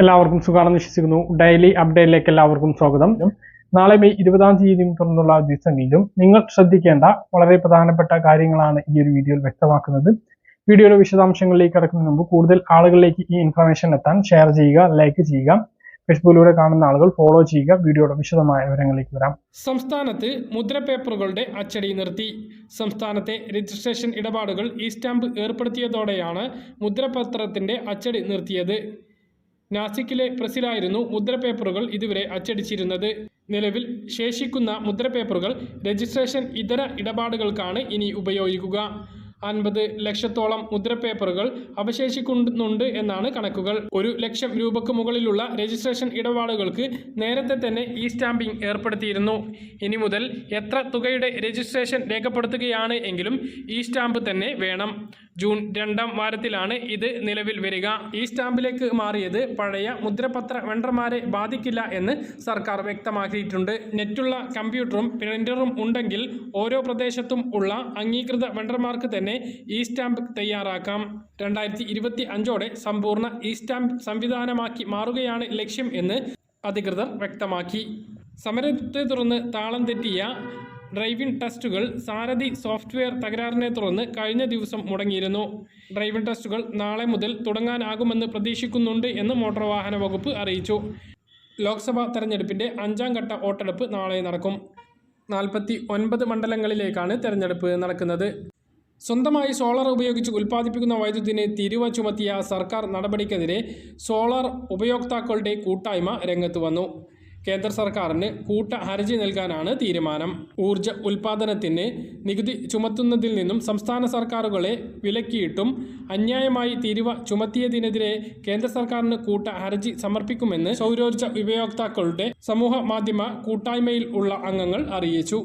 എല്ലാവർക്കും സുഖമാണെന്ന് വിശ്വസിക്കുന്നു. ഡെയിലി അപ്ഡേറ്റിലേക്ക് എല്ലാവർക്കും സ്വാഗതം. നാളെ മെയ് ഇരുപതാം തീയതി തുറന്നുള്ള ദിവസങ്ങളിലും നിങ്ങൾ ശ്രദ്ധിക്കേണ്ട വളരെ പ്രധാനപ്പെട്ട കാര്യങ്ങളാണ് ഈ ഒരു വീഡിയോയിൽ വ്യക്തമാക്കുന്നത്. വീഡിയോയുടെ വിശദാംശങ്ങളിലേക്ക് കടക്കുന്നതിന് മുമ്പ് കൂടുതൽ ആളുകളിലേക്ക് ഈ ഇൻഫർമേഷൻ എത്താൻ ഷെയർ ചെയ്യുക ലൈക്ക് ചെയ്യുക ഫേസ്ബുക്കിലൂടെ കാണുന്ന ആളുകൾ ഫോളോ ചെയ്യുക വീഡിയോയുടെ വിശദമായ വിവരങ്ങളിലേക്ക് വരാം. സംസ്ഥാനത്ത് മുദ്രപേപ്പറുകളുടെ അച്ചടി നിർത്തി. സംസ്ഥാനത്തെ രജിസ്ട്രേഷൻ ഇടപാടുകൾ ഈ സ്റ്റാമ്പ് ഏർപ്പെടുത്തിയതോടെയാണ് മുദ്രപത്രത്തിന്റെ അച്ചടി നിർത്തിയത്. നാസിക്കിലെ പ്രസിലായിരുന്നു മുദ്രപേപ്പറുകൾ ഇതുവരെ അച്ചടിച്ചിരുന്നത്. നിലവിൽ ശേഷിക്കുന്ന മുദ്രപേപ്പറുകൾ രജിസ്ട്രേഷൻ ഇതര ഇടപാടുകൾക്കാണ് ഇനി ഉപയോഗിക്കുക. അൻപത് ലക്ഷത്തോളം മുദ്രപേപ്പറുകൾ അവശേഷിക്കുന്നുണ്ട് എന്നാണ് കണക്കുകൾ. ഒരു ലക്ഷം രൂപക്ക് മുകളിലുള്ള രജിസ്ട്രേഷൻ ഇടപാടുകൾക്ക് നേരത്തെ തന്നെ ഇ സ്റ്റാമ്പിംഗ് ഏർപ്പെടുത്തിയിരുന്നു. ഇനി മുതൽ എത്ര തുകയുടെ രജിസ്ട്രേഷൻ രേഖപ്പെടുത്തുകയാണ് എങ്കിലും ഇ സ്റ്റാമ്പ് തന്നെ വേണം. ജൂൺ രണ്ടാം വാരത്തിലാണ് ഇത് നിലവിൽ വരിക. ഈ സ്റ്റാമ്പിലേക്ക് മാറിയത് പഴയ മുദ്രപത്ര വെണ്ടർമാരെ ബാധിക്കില്ല എന്ന് സർക്കാർ വ്യക്തമാക്കിയിട്ടുണ്ട്. നെറ്റുള്ള കമ്പ്യൂട്ടറും പ്രിന്ററും ഉണ്ടെങ്കിൽ ഓരോ പ്രദേശത്തും ഉള്ള അംഗീകൃത വെണ്ടർമാർക്ക് തന്നെ ഈ സ്റ്റാമ്പ് തയ്യാറാക്കാം. രണ്ടായിരത്തി ഇരുപത്തി അഞ്ചോടെ സമ്പൂർണ ഈ സ്റ്റാമ്പ് സംവിധാനമാക്കി മാറുകയാണ് ലക്ഷ്യം എന്ന് അധികൃതർ വ്യക്തമാക്കി. സമരത്തെ തുടർന്ന് താളം തെറ്റിയ ഡ്രൈവിംഗ് ടെസ്റ്റുകൾ സാരഥി സോഫ്റ്റ്വെയർ തകരാറിനെ തുടർന്ന് കഴിഞ്ഞ ദിവസം മുടങ്ങിയിരുന്നു. ഡ്രൈവിംഗ് ടെസ്റ്റുകൾ നാളെ മുതൽ തുടങ്ങാനാകുമെന്ന് പ്രതീക്ഷിക്കുന്നുണ്ട് എന്ന് മോട്ടോർ വാഹന വകുപ്പ് അറിയിച്ചു. ലോക്സഭാ തെരഞ്ഞെടുപ്പിന്റെ അഞ്ചാം ഘട്ട വോട്ടെടുപ്പ് നാളെ നടക്കും. നാൽപ്പത്തി ഒൻപത് മണ്ഡലങ്ങളിലേക്കാണ് തെരഞ്ഞെടുപ്പ് നടക്കുന്നത്. സ്വന്തമായി സോളാർ ഉപയോഗിച്ച് ഉൽപ്പാദിപ്പിക്കുന്ന വൈദ്യുതിനെ തിരുവ ചുമത്തിയ സർക്കാർ നടപടിക്കെതിരെ സോളാർ ഉപയോക്താക്കളുടെ കൂട്ടായ്മ രംഗത്ത് വന്നു. കേന്ദ്ര സർക്കാരിന് കൂട്ട ഹർജി നൽകാനാണ് തീരുമാനം. ഊർജ ഉൽപാദനത്തിന് നികുതി ചുമത്തുന്നതിൽ നിന്നും സംസ്ഥാന സർക്കാരുകളെ വിലക്കിയിട്ടും അന്യായമായി തീരുവ ചുമത്തിയതിനെതിരെ കേന്ദ്ര സർക്കാരിന് കൂട്ട ഹർജി സമർപ്പിക്കുമെന്ന് സൗരോർജ ഉപയോക്താക്കളുടെ സമൂഹ മാധ്യമ കൂട്ടായ്മയിൽ ഉള്ള അംഗങ്ങൾ അറിയിച്ചു.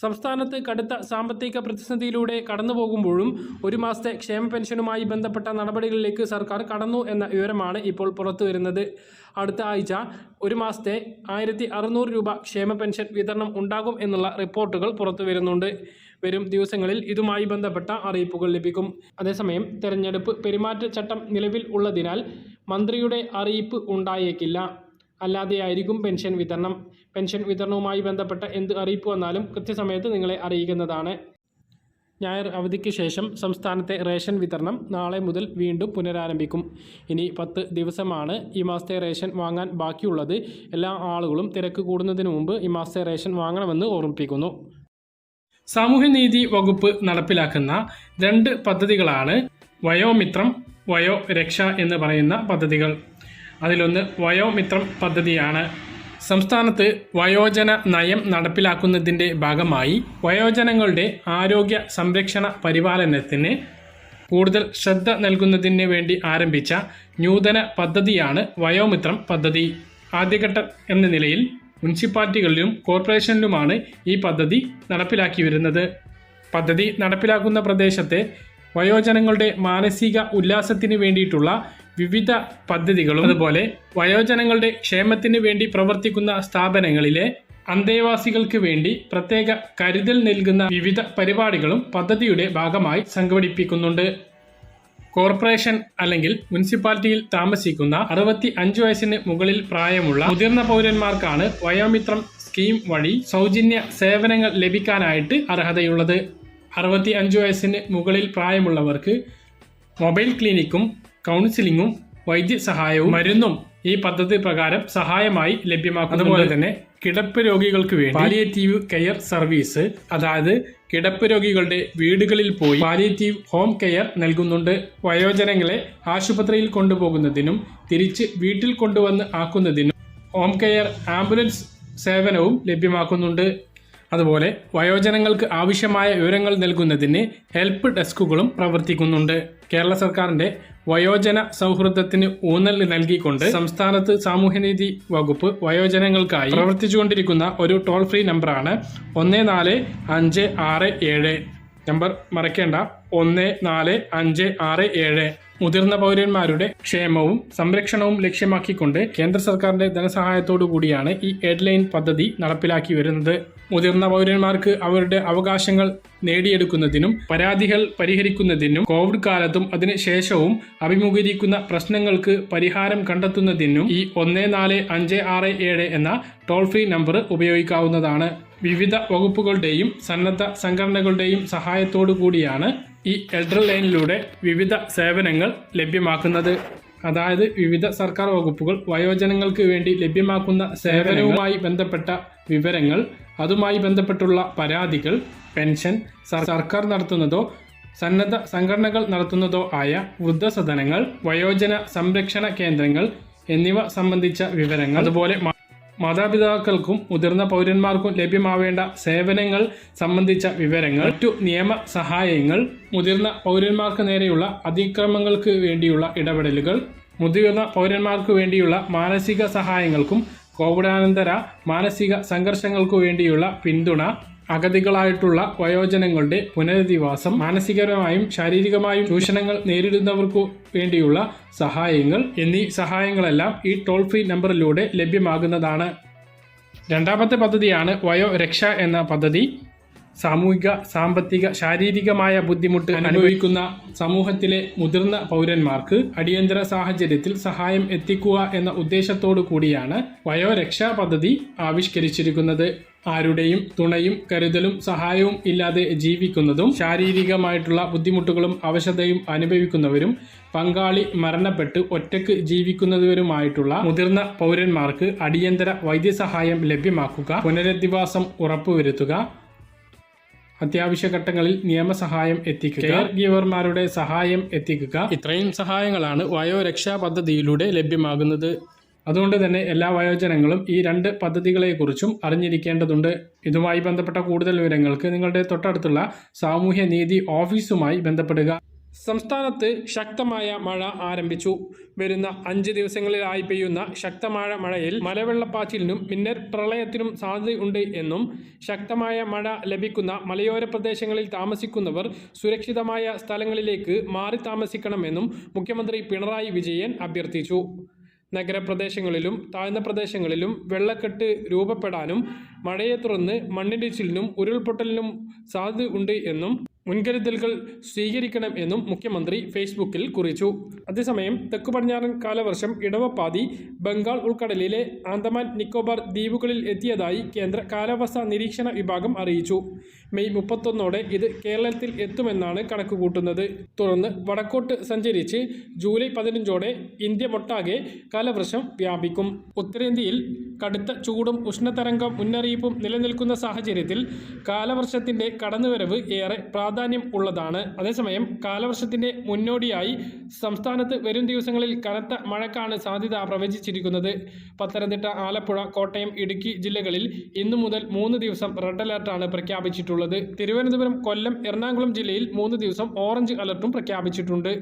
സംസ്ഥാനത്ത് കടുത്ത സാമ്പത്തിക പ്രതിസന്ധിയിലൂടെ കടന്നുപോകുമ്പോഴും ഒരു മാസത്തെ ക്ഷേമ പെൻഷനുമായി ബന്ധപ്പെട്ട നടപടികളിലേക്ക് സർക്കാർ കടന്നു എന്ന വിവരമാണ് ഇപ്പോൾ പുറത്തു വരുന്നത്. അടുത്ത ആഴ്ച ഒരു മാസത്തെ ആയിരത്തി അറുന്നൂറ് രൂപ ക്ഷേമ പെൻഷൻ വിതരണം ഉണ്ടാകും എന്നുള്ള റിപ്പോർട്ടുകൾ പുറത്തു വരുന്നുണ്ട്. വരും ദിവസങ്ങളിൽ ഇതുമായി ബന്ധപ്പെട്ട അറിയിപ്പുകൾ ലഭിക്കും. അതേസമയം തെരഞ്ഞെടുപ്പ് പെരുമാറ്റച്ചട്ടം നിലവിൽ ഉള്ളതിനാൽ മന്ത്രിയുടെ അറിയിപ്പ് ഉണ്ടായേക്കില്ല. അല്ലാതെയായിരിക്കും പെൻഷൻ വിതരണം. പെൻഷൻ വിതരണവുമായി ബന്ധപ്പെട്ട എന്ത് അറിയിപ്പ് വന്നാലും കൃത്യസമയത്ത് നിങ്ങളെ അറിയിക്കുന്നതാണ്. ഞായർ അവധിക്ക് ശേഷം സംസ്ഥാനത്തെ റേഷൻ വിതരണം നാളെ മുതൽ വീണ്ടും പുനരാരംഭിക്കും. ഇനി പത്ത് ദിവസമാണ് ഈ മാസത്തെ റേഷൻ വാങ്ങാൻ ബാക്കിയുള്ളത്. എല്ലാ ആളുകളും തിരക്ക് കൂടുന്നതിന് മുമ്പ് ഈ മാസത്തെ റേഷൻ വാങ്ങണമെന്ന് ഓർമ്മിപ്പിക്കുന്നു. സാമൂഹ്യനീതി വകുപ്പ് നടപ്പിലാക്കുന്ന രണ്ട് പദ്ധതികളാണ് വയോമിത്രം വയോരക്ഷ എന്ന് പറയുന്ന പദ്ധതികൾ. അതിലൊന്ന് വയോമിത്രം പദ്ധതിയാണ്. സംസ്ഥാനത്ത് വയോജന നയം നടപ്പിലാക്കുന്നതിന്റെ ഭാഗമായി വയോജനങ്ങളുടെ ആരോഗ്യ സംരക്ഷണ പരിപാലനത്തിന് കൂടുതൽ ശ്രദ്ധ നൽകുന്നതിന് വേണ്ടി ആരംഭിച്ച നൂതന പദ്ധതിയാണ് വയോമിത്രം പദ്ധതി. ആദ്യഘട്ടം എന്ന നിലയിൽ മുനിസിപ്പാലിറ്റികളിലും കോർപ്പറേഷനിലുമാണ് ഈ പദ്ധതി നടപ്പിലാക്കി വരുന്നത് പദ്ധതി നടപ്പിലാക്കുന്ന പ്രദേശത്തെ വയോജനങ്ങളുടെ മാനസിക ഉല്ലാസത്തിന് വേണ്ടിയിട്ടുള്ള വിവിധ പദ്ധതികളും അതുപോലെ വയോജനങ്ങളുടെ ക്ഷേമത്തിന് വേണ്ടി പ്രവർത്തിക്കുന്ന സ്ഥാപനങ്ങളിലെ അന്തേവാസികൾക്ക് വേണ്ടി പ്രത്യേക കരുതൽ നൽകുന്ന വിവിധ പരിപാടികളും പദ്ധതിയുടെ ഭാഗമായി സംഘടിപ്പിക്കുന്നുണ്ട്. കോർപ്പറേഷൻ അല്ലെങ്കിൽ മുനിസിപ്പാലിറ്റിയിൽ താമസിക്കുന്ന അറുപത്തി അഞ്ച് വയസ്സിന് മുകളിൽ പ്രായമുള്ള മുതിർന്ന പൗരന്മാർക്കാണ് വയോമിത്രം സ്കീം വഴി സൗജന്യ സേവനങ്ങൾ ലഭിക്കാനായിട്ട് അർഹതയുള്ളത്. അറുപത്തി അഞ്ച് വയസ്സിന് മുകളിൽ പ്രായമുള്ളവർക്ക് മൊബൈൽ ക്ലിനിക്കും കൗൺസിലിങ്ങും വൈദ്യസഹായവും മരുന്നും ഈ പദ്ധതി പ്രകാരം സഹായമായി ലഭ്യമാക്കും അതുപോലെ തന്നെ കിടപ്പ് രോഗികൾക്ക് വേണ്ടി പാലിയേറ്റീവ് കെയർ സർവീസ് അതായത് കിടപ്പ് രോഗികളുടെ വീടുകളിൽ പോയി പാലിയേറ്റീവ് ഹോം കെയർ നൽകുന്നുണ്ട്. വയോജനങ്ങളെ ആശുപത്രിയിൽ കൊണ്ടുപോകുന്നതിനും തിരിച്ച് വീട്ടിൽ കൊണ്ടുവന്ന് ആക്കുന്നതിനും ഹോം കെയർ ആംബുലൻസ് സേവനവും ലഭ്യമാക്കുന്നുണ്ട്. അതുപോലെ വയോജനങ്ങൾക്ക് ആവശ്യമായ വിവരങ്ങൾ നൽകുന്നതിന് ഹെൽപ്പ് ഡെസ്കുകളും പ്രവർത്തിക്കുന്നുണ്ട്. കേരള സർക്കാരിന്റെ വയോജന സൗഹൃദത്തിന് ഊന്നൽ നൽകിക്കൊണ്ട് സംസ്ഥാനത്ത് സാമൂഹ്യനീതി വകുപ്പ് വയോജനങ്ങൾക്കായി പ്രവർത്തിച്ചുകൊണ്ടിരിക്കുന്ന ഒരു ടോൾ ഫ്രീ നമ്പറാണ് ഒന്ന് നാല് അഞ്ച് ആറ് ഏഴ്. നമ്പർ മറക്കേണ്ട ഒന്ന് നാല് അഞ്ച് ആറ് ഏഴ്. മുതിർന്ന പൗരന്മാരുടെ ക്ഷേമവും സംരക്ഷണവും ലക്ഷ്യമാക്കിക്കൊണ്ട് കേന്ദ്ര സർക്കാരിന്റെ ധനസഹായത്തോടു കൂടിയാണ് ഈ ഹെഡ്ലൈൻ പദ്ധതി നടപ്പിലാക്കി വരുന്നത്. മുതിർന്ന പൗരന്മാർക്ക് അവരുടെ അവകാശങ്ങൾ നേടിയെടുക്കുന്നതിനും പരാതികൾ പരിഹരിക്കുന്നതിനും കോവിഡ് കാലത്തും അതിനുശേഷവും അഭിമുഖീകരിക്കുന്ന പ്രശ്നങ്ങൾക്ക് പരിഹാരം കണ്ടെത്തുന്നതിനും ഈ ഒന്ന് നാല് അഞ്ച് ആറ് ഏഴ് എന്ന ടോൾ ഫ്രീ നമ്പർ ഉപയോഗിക്കാവുന്നതാണ്. വിവിധ വകുപ്പുകളുടെയും സന്നദ്ധ സംഘടനകളുടെയും സഹായത്തോടു കൂടിയാണ് ഈ എൽഡർ ലൈനിലൂടെ വിവിധ സേവനങ്ങൾ ലഭ്യമാക്കുന്നത്. അതായത് വിവിധ സർക്കാർ വകുപ്പുകൾ വയോജനങ്ങൾക്ക് വേണ്ടി ലഭ്യമാക്കുന്ന സേവനവുമായി ബന്ധപ്പെട്ട വിവരങ്ങൾ അതുമായി ബന്ധപ്പെട്ടുള്ള പരാതികൾ പെൻഷൻ സർക്കാർ നടത്തുന്നതോ സന്നദ്ധ സംഘടനകൾ നടത്തുന്നതോ ആയ വൃദ്ധസദനങ്ങൾ വയോജന സംരക്ഷണ കേന്ദ്രങ്ങൾ എന്നിവ സംബന്ധിച്ച വിവരങ്ങൾ അതുപോലെ മാതാപിതാക്കൾക്കും മുതിർന്ന പൗരന്മാർക്കും ലഭ്യമാവേണ്ട സേവനങ്ങൾ സംബന്ധിച്ച വിവരങ്ങൾ മറ്റു നിയമ സഹായങ്ങൾ മുതിർന്ന പൗരന്മാർക്ക് നേരെയുള്ള അതിക്രമങ്ങൾക്ക് വേണ്ടിയുള്ള ഇടപെടലുകൾ മുതിർന്ന പൗരന്മാർക്ക് വേണ്ടിയുള്ള മാനസിക സഹായങ്ങൾക്കും കോവിഡാനന്തര മാനസിക സംഘർഷങ്ങൾക്കു വേണ്ടിയുള്ള പിന്തുണ അഗതികളായിട്ടുള്ള വയോജനങ്ങളുടെ പുനരധിവാസം മാനസികമായും ശാരീരികമായും ചൂഷണങ്ങൾ നേരിടുന്നവർക്കു വേണ്ടിയുള്ള സഹായങ്ങൾ എന്നീ സഹായങ്ങളെല്ലാം ഈ ടോൾ ഫ്രീ നമ്പറിലൂടെ ലഭ്യമാകുന്നതാണ്. രണ്ടാമത്തെ പദ്ധതിയാണ് വയോരക്ഷ എന്ന പദ്ധതി. സാമൂഹിക സാമ്പത്തിക ശാരീരികമായ ബുദ്ധിമുട്ട് അനുഭവിക്കുന്ന സമൂഹത്തിലെ മുതിർന്ന പൗരന്മാർക്ക് അടിയന്തര സാഹചര്യത്തിൽ സഹായം എത്തിക്കുക എന്ന ഉദ്ദേശത്തോടു കൂടിയാണ് വയോരക്ഷാ പദ്ധതി ആവിഷ്കരിച്ചിരിക്കുന്നത്. ആരുടെയും തുണയും കരുതലും സഹായവും ഇല്ലാതെ ജീവിക്കുന്നതും ശാരീരികമായിട്ടുള്ള ബുദ്ധിമുട്ടുകളും അവശതയും അനുഭവിക്കുന്നവരും പങ്കാളി മരണപ്പെട്ട് ഒറ്റയ്ക്ക് ജീവിക്കുന്നവരുമായിട്ടുള്ള മുതിർന്ന പൗരന്മാർക്ക് അടിയന്തര വൈദ്യസഹായം ലഭ്യമാക്കുക പുനരധിവാസം ഉറപ്പുവരുത്തുക അത്യാവശ്യ ഘട്ടങ്ങളിൽ നിയമസഹായം എത്തിക്കുക. കെയർ ഗീവർമാരുടെ സഹായം എത്തിക്കുക. ഇത്രയും സഹായങ്ങളാണ് വയോരക്ഷാ പദ്ധതിയിലൂടെ ലഭ്യമാകുന്നത്. അതുകൊണ്ട് തന്നെ എല്ലാ വയോജനങ്ങളും ഈ രണ്ട് പദ്ധതികളെക്കുറിച്ചും അറിഞ്ഞിരിക്കേണ്ടതുണ്ട്. ഇതുമായി ബന്ധപ്പെട്ട കൂടുതൽ വിവരങ്ങൾക്ക് നിങ്ങളുടെ തൊട്ടടുത്തുള്ള സാമൂഹ്യ നീതി ഓഫീസുമായി ബന്ധപ്പെടുക. സംസ്ഥാനത്ത് ശക്തമായ മഴ ആരംഭിച്ചു. വരുന്ന അഞ്ച് ദിവസങ്ങളിലായി പെയ്യുന്ന ശക്തമായ മഴയിൽ മലവെള്ളപ്പാച്ചിലിനും മിന്നൽ പ്രളയത്തിനും സാധ്യതയുണ്ട് എന്നും ശക്തമായ മഴ ലഭിക്കുന്ന മലയോര പ്രദേശങ്ങളിൽ താമസിക്കുന്നവർ സുരക്ഷിതമായ സ്ഥലങ്ങളിലേക്ക് മാറി താമസിക്കണമെന്നും മുഖ്യമന്ത്രി പിണറായി വിജയൻ അഭ്യർത്ഥിച്ചു. നഗരപ്രദേശങ്ങളിലും താഴ്ന്ന പ്രദേശങ്ങളിലും വെള്ളക്കെട്ട് രൂപപ്പെടാനും മഴയെ തുടർന്ന് മണ്ണിടിച്ചിലിനും ഉരുൾപൊട്ടലിനും സാധ്യത ഉണ്ട് എന്നും മുൻകരുതലുകൾ സ്വീകരിക്കണം എന്നും മുഖ്യമന്ത്രി ഫേസ്ബുക്കിൽ കുറിച്ചു. അതേസമയം തെക്കു പടിഞ്ഞാറൻ കാലവർഷം ഇടവപ്പാതി ബംഗാൾ ഉൾക്കടലിലെ ആന്തമാൻ നിക്കോബാർ ദ്വീപുകളിൽ എത്തിയതായി കേന്ദ്ര കാലാവസ്ഥാ നിരീക്ഷണ വിഭാഗം അറിയിച്ചു. മെയ് മുപ്പത്തൊന്നോടെ ഇത് കേരളത്തിൽ എത്തുമെന്നാണ് കണക്കുകൂട്ടുന്നത്. തുടർന്ന് വടക്കോട്ട് സഞ്ചരിച്ച് ജൂലൈ പതിനഞ്ചോടെ ഇന്ത്യ മൊട്ടാകെ കാലവർഷം വ്യാപിക്കും. ഉത്തരേന്ത്യയിൽ കടുത്ത ചൂടും ഉഷ്ണതരംഗം മുന്നറിയിപ്പും നിലനിൽക്കുന്ന സാഹചര്യത്തിൽ കാലവർഷത്തിന്റെ കടന്നുവരവ് ഏറെ പ്രാധാന്യം ഉള്ളതാണ്. അതേസമയം കാലവർഷത്തിന്റെ മുന്നോടിയായി സംസ്ഥാനത്ത് വരും ദിവസങ്ങളിൽ കനത്ത മഴക്കാണ് സാധ്യത പ്രവചിച്ചിരിക്കുന്നത്. പത്തനംതിട്ട ആലപ്പുഴ കോട്ടയം ഇടുക്കി ജില്ലകളിൽ ഇന്നു മുതൽ മൂന്ന് ദിവസം റെഡ് അലർട്ടാണ് പ്രഖ്യാപിച്ചിട്ടുള്ളത്. തിരുവനന്തപുരം കൊല്ലം എറണാകുളം ജില്ലയിൽ മൂന്ന് ദിവസം ഓറഞ്ച് അലർട്ടും പ്രഖ്യാപിച്ചിട്ടുണ്ട്.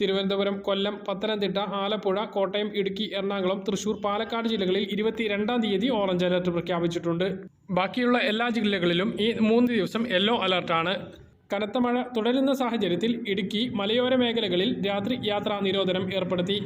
തിരുവനന്തപുരം കൊല്ലം പത്തനംതിട്ട ആലപ്പുഴ കോട്ടയം ഇടുക്കി എറണാകുളം തൃശൂർ പാലക്കാട് ജില്ലകളിൽ ഇരുപത്തിരണ്ടാം തീയതി ഓറഞ്ച് അലർട്ട് പ്രഖ്യാപിച്ചിട്ടുണ്ട്. ബാക്കിയുള്ള എല്ലാ ജില്ലകളിലും ഈ മൂന്ന് ദിവസം യെല്ലോ അലർട്ടാണ്. കനത്ത മഴ തുടരുന്ന സാഹചര്യത്തിൽ ഇടുക്കി മലയോര മേഖലകളിൽ രാത്രി യാത്രാ നിരോധനം ഏർപ്പെടുത്തി.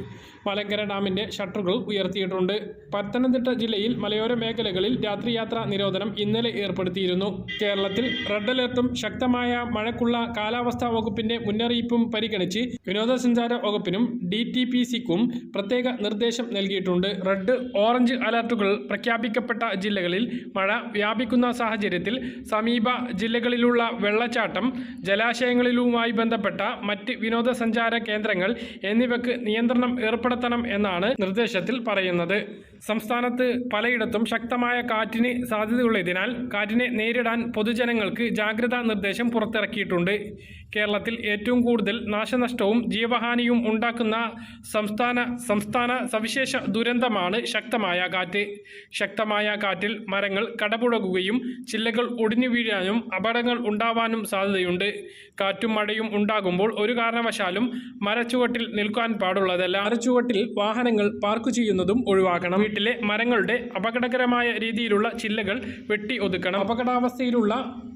മലങ്കര ഡാമിന്റെ ഷട്ടറുകൾ ഉയർത്തിയിട്ടുണ്ട്. പത്തനംതിട്ട ജില്ലയിൽ മലയോര മേഖലകളിൽ രാത്രി യാത്രാ നിരോധനം ഇന്നലെ ഏർപ്പെടുത്തിയിരുന്നു. കേരളത്തിൽ റെഡ് അലർട്ടും ശക്തമായ മഴക്കുള്ള കാലാവസ്ഥാ വകുപ്പിന്റെ മുന്നറിയിപ്പും പരിഗണിച്ച് വിനോദസഞ്ചാര വകുപ്പിനും ഡി ടി പി സിക്കും പ്രത്യേക നിർദ്ദേശം നൽകിയിട്ടുണ്ട്. റെഡ് ഓറഞ്ച് അലർട്ടുകൾ പ്രഖ്യാപിക്കപ്പെട്ട ജില്ലകളിൽ മഴ വ്യാപിക്കുന്ന സാഹചര്യത്തിൽ സമീപ ജില്ലകളിലുള്ള വെള്ളച്ചാട്ടം ജലാശയങ്ങളിലുമായി ബന്ധപ്പെട്ട മറ്റ് വിനോദസഞ്ചാര കേന്ദ്രങ്ങൾ എന്നിവയ്ക്ക് നിയന്ത്രണം ഏർപ്പെടുത്തണം എന്നാണ് നിർദ്ദേശത്തിൽ പറയുന്നത്. സംസ്ഥാനത്ത് പലയിടത്തും ശക്തമായ കാറ്റിന് സാധ്യതയുള്ളതിനാൽ കാറ്റിനെ നേരിടാൻ പൊതുജനങ്ങൾക്ക് ജാഗ്രതാ നിർദ്ദേശം പുറത്തിറക്കിയിട്ടുണ്ട്. കേരളത്തിൽ ഏറ്റവും കൂടുതൽ നാശനഷ്ടവും ജീവഹാനിയും ഉണ്ടാക്കുന്ന സംസ്ഥാന സംസ്ഥാന സവിശേഷ ദുരന്തമാണ് ശക്തമായ കാറ്റ്. ശക്തമായ കാറ്റിൽ മരങ്ങൾ കടപുഴകുകയും ചില്ലകൾ ഒടിഞ്ഞു വീഴാനും അപകടങ്ങൾ ഉണ്ടാവാനും സാധ്യതയുണ്ട്. സാധ്യതയുണ്ട് കാറ്റും മഴയും ഉണ്ടാകുമ്പോൾ ഒരു കാരണവശാലും മരച്ചുവട്ടിൽ നിൽക്കാൻ പാടുള്ളതല്ല. മരച്ചുവട്ടിൽ വാഹനങ്ങൾ പാർക്ക് ചെയ്യുന്നതും ഒഴിവാക്കണം. വീട്ടിലെ മരങ്ങളുടെ അപകടകരമായ രീതിയിലുള്ള ചില്ലകൾ വെട്ടി ഒതുക്കണം. അപകടാവസ്ഥയിലുള്ള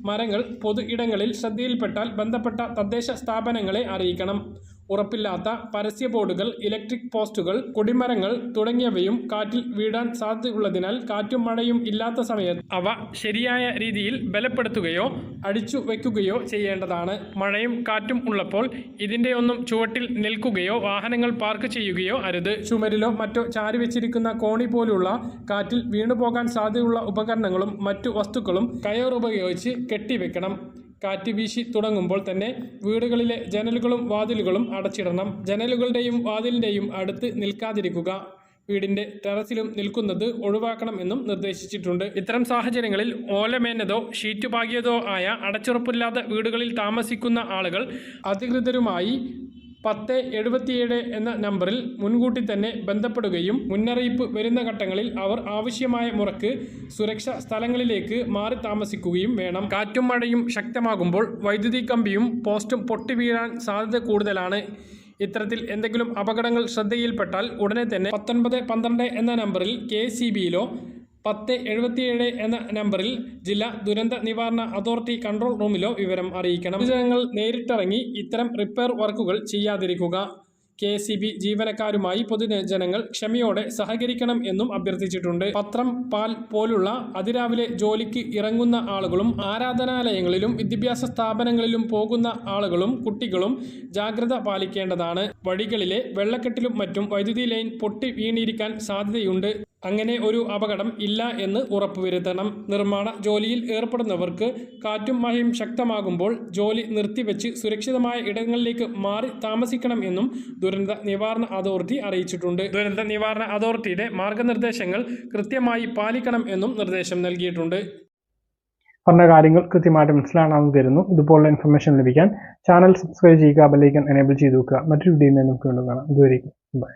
മരങ്ങൾ പൊതു ഇടങ്ങളിൽ ശ്രദ്ധയിൽപ്പെട്ടാൽ ബന്ധപ്പെട്ട തദ്ദേശ സ്ഥാപനങ്ങളെ അറിയിക്കണം. ഉറപ്പില്ലാത്ത പരസ്യ ബോർഡുകൾ ഇലക്ട്രിക് പോസ്റ്റുകൾ കൊടിമരങ്ങൾ തുടങ്ങിയവയും കാറ്റിൽ വീടാൻ സാധ്യതയുള്ളതിനാൽ കാറ്റും മഴയും ഇല്ലാത്ത സമയത്ത് അവ ശരിയായ രീതിയിൽ ബലപ്പെടുത്തുകയോ അടിച്ചു വയ്ക്കുകയോ ചെയ്യേണ്ടതാണ്. മഴയും കാറ്റും ഉള്ളപ്പോൾ ഇതിന്റെ ഒന്നും ചുവട്ടിൽ നിൽക്കുകയോ വാഹനങ്ങൾ പാർക്ക് ചെയ്യുകയോ അരുത്. ചുമരിലോ മറ്റോ ചാരി വെച്ചിരിക്കുന്ന കോണി പോലുള്ള കാറ്റിൽ വീണുപോകാൻ സാധ്യതയുള്ള ഉപകരണങ്ങളും മറ്റു വസ്തുക്കളും കയറുപയോഗിച്ച് കെട്ടിവെക്കണം. കാറ്റ് വീശി തുടങ്ങുമ്പോൾ തന്നെ വീടുകളിലെ ജനലുകളും വാതിലുകളും അടച്ചിടണം. ജനലുകളുടെയും വാതിലിന്റെയും അടുത്ത് നിൽക്കാതിരിക്കുക. വീടിന്റെ ടെറസിലും നിൽക്കുന്നത് ഒഴിവാക്കണം എന്നും നിർദ്ദേശിച്ചിട്ടുണ്ട്. ഇത്തരം സാഹചര്യങ്ങളിൽ ഓലമേഞ്ഞതോ ഷീറ്റ് പാകിയതോ ആയ അടച്ചുറപ്പില്ലാത്ത വീടുകളിൽ താമസിക്കുന്ന ആളുകൾ അധികൃതരുമായി പത്ത് എഴുപത്തിയേഴ് എന്ന നമ്പറിൽ മുൻകൂട്ടി തന്നെ ബന്ധപ്പെടുകയും മുന്നറിയിപ്പ് വരുന്ന ഘട്ടങ്ങളിൽ അവർ ആവശ്യമായ മുറക്ക് സുരക്ഷ സ്ഥലങ്ങളിലേക്ക് മാറി താമസിക്കുകയും വേണം. കാറ്റും മഴയും ശക്തമാകുമ്പോൾ വൈദ്യുതി കമ്പിയും പോസ്റ്റും പൊട്ടി വീഴാൻ സാധ്യത കൂടുതലാണ്. ഇത്തരത്തിൽ എന്തെങ്കിലും അപകടങ്ങൾ ശ്രദ്ധയിൽപ്പെട്ടാൽ ഉടനെ തന്നെ പത്തൊൻപത് പന്ത്രണ്ട് എന്ന നമ്പറിൽ കെ സി ബിയിലോ പത്ത് എഴുപത്തിയേഴ് എന്ന നമ്പറിൽ ജില്ലാ ദുരന്ത നിവാരണ അതോറിറ്റി കൺട്രോൾ റൂമിലോ വിവരം അറിയിക്കണം. ജനങ്ങൾ നേരിട്ടിറങ്ങി ഇത്തരം റിപ്പയർ വർക്കുകൾ ചെയ്യാതിരിക്കുക. കെ സി ബി ജീവനക്കാരുമായി പൊതുജനങ്ങൾ ക്ഷമയോടെ സഹകരിക്കണം എന്നും അഭ്യർത്ഥിച്ചിട്ടുണ്ട്. പത്രം പാൽ പോലുള്ള അതിരാവിലെ ജോലിക്ക് ഇറങ്ങുന്ന ആളുകളും ആരാധനാലയങ്ങളിലും വിദ്യാഭ്യാസ സ്ഥാപനങ്ങളിലും പോകുന്ന ആളുകളും കുട്ടികളും ജാഗ്രത പാലിക്കേണ്ടതാണ്. വഴികളിലെ വെള്ളക്കെട്ടിലും മറ്റും വൈദ്യുതി ലൈൻ പൊട്ടി വീണിരിക്കാൻ സാധ്യതയുണ്ട്. അങ്ങനെ ഒരു അപകടം ഇല്ല എന്ന് ഉറപ്പുവരുത്തണം. നിർമ്മാണ ജോലിയിൽ ഏർപ്പെടുന്നവർക്ക് കാറ്റും മഴയും ശക്തമാകുമ്പോൾ ജോലി നിർത്തിവെച്ച് സുരക്ഷിതമായ ഇടങ്ങളിലേക്ക് മാറി താമസിക്കണം എന്നും ദുരന്ത നിവാരണ അതോറിറ്റി അറിയിച്ചിട്ടുണ്ട്. ദുരന്ത നിവാരണ അതോറിറ്റിയുടെ മാർഗനിർദ്ദേശങ്ങൾ കൃത്യമായി പാലിക്കണം എന്നും നിർദ്ദേശം നൽകിയിട്ടുണ്ട്. പറഞ്ഞ കാര്യങ്ങൾ കൃത്യമായിട്ട് മനസ്സിലാണെന്ന് തരുന്നു. ഇതുപോലുള്ള ഇൻഫർമേഷൻ ലഭിക്കാൻ ചാനൽ സബ്സ്ക്രൈബ് ചെയ്യുക ബെല്ലൈക്കൻ എനേബിൾ ചെയ്ത് വെക്കുക. മറ്റൊരു വീഡിയോയിൽ നമുക്ക് വീണ്ടും കാണാം. ഇതുവരെയും ബൈ